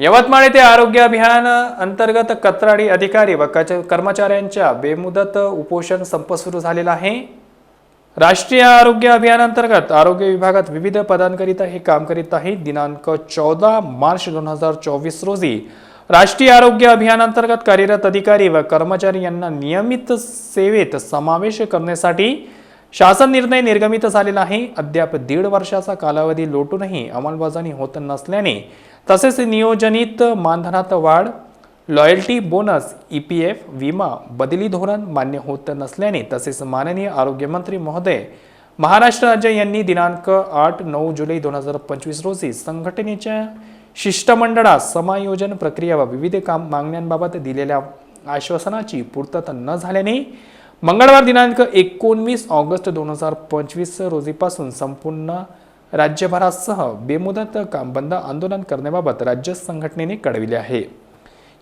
यवतमाळ येथे आरोग्य अभियान अंतर्गत कत्राडी अधिकारी व कच- कर्मचाऱ्यांच्या बेमुदत उपोषण संप सुरू झालेला आहे. राष्ट्रीय आरोग्य अभियानांतर्गत आरोग्य विभागात विविध पदांकरिता हे काम करीत आहे. दिनांक चौदा मार्च दोन हजार चोवीस रोजी राष्ट्रीय आरोग्य अभियानांतर्गत कार्यरत अधिकारी व कर्मचारी यांना नियमित सेवेत समावेश करण्यासाठी शासन निर्णय निर्गमित झालेला आहे. अद्याप दीड वर्षाचा कालावधी लोटूनही अंमलबजावणी होत नसल्याने तसेच नियोजनित मानधनात वाढ loyalty bonus E P F विमा बदली धोरण मान्य होत नसल्याने तसेच माननीय आरोग्यमंत्री महोदय महाराष्ट्र राज्य यांनी दिनांक आठ नऊ जुलै दोन हजार पंचवीस रोजी संघटनेच्या शिष्टमंडळात समायोजन प्रक्रिया व विविध काम मागण्यांबाबत दिलेल्या आश्वासनाची पूर्तता न झाल्याने मंगळवार दिनांक एकोणवीस ऑगस्ट दोन हजार पंचवीस रोजीपासून संपूर्ण राज्यभरासह बेमुदत कामबंद आंदोलन करण्याबाबत राज्य संघटनेने कळविले आहे.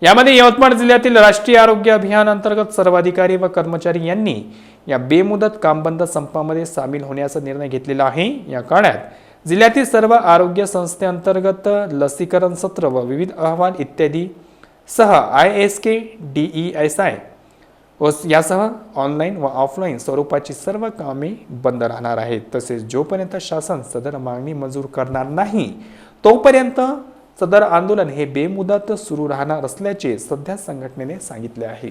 यामध्ये यवतमाळ जिल्ह्यातील राष्ट्रीय आरोग्य अभियान अंतर्गत सर्व अधिकारी व कर्मचारी यांनी या बेमुदत कामबंद संपामध्ये सामील होण्याचा निर्णय घेतलेला आहे. या काळात जिल्ह्यातील सर्व आरोग्य संस्थेअंतर्गत लसीकरण सत्र व विविध अहवाल इत्यादी सह I S K D E S I व यासह ऑनलाईन व ऑफलाईन स्वरूपाची सर्व कामे बंद राहणार आहेत. तसेच जोपर्यंत शासन सदर मागणी मंजूर करणार नाही तोपर्यंत सदर आंदोलन हे बेमुदत सुरू राहणार असल्याचे सध्या संघटनेने सांगितले आहे.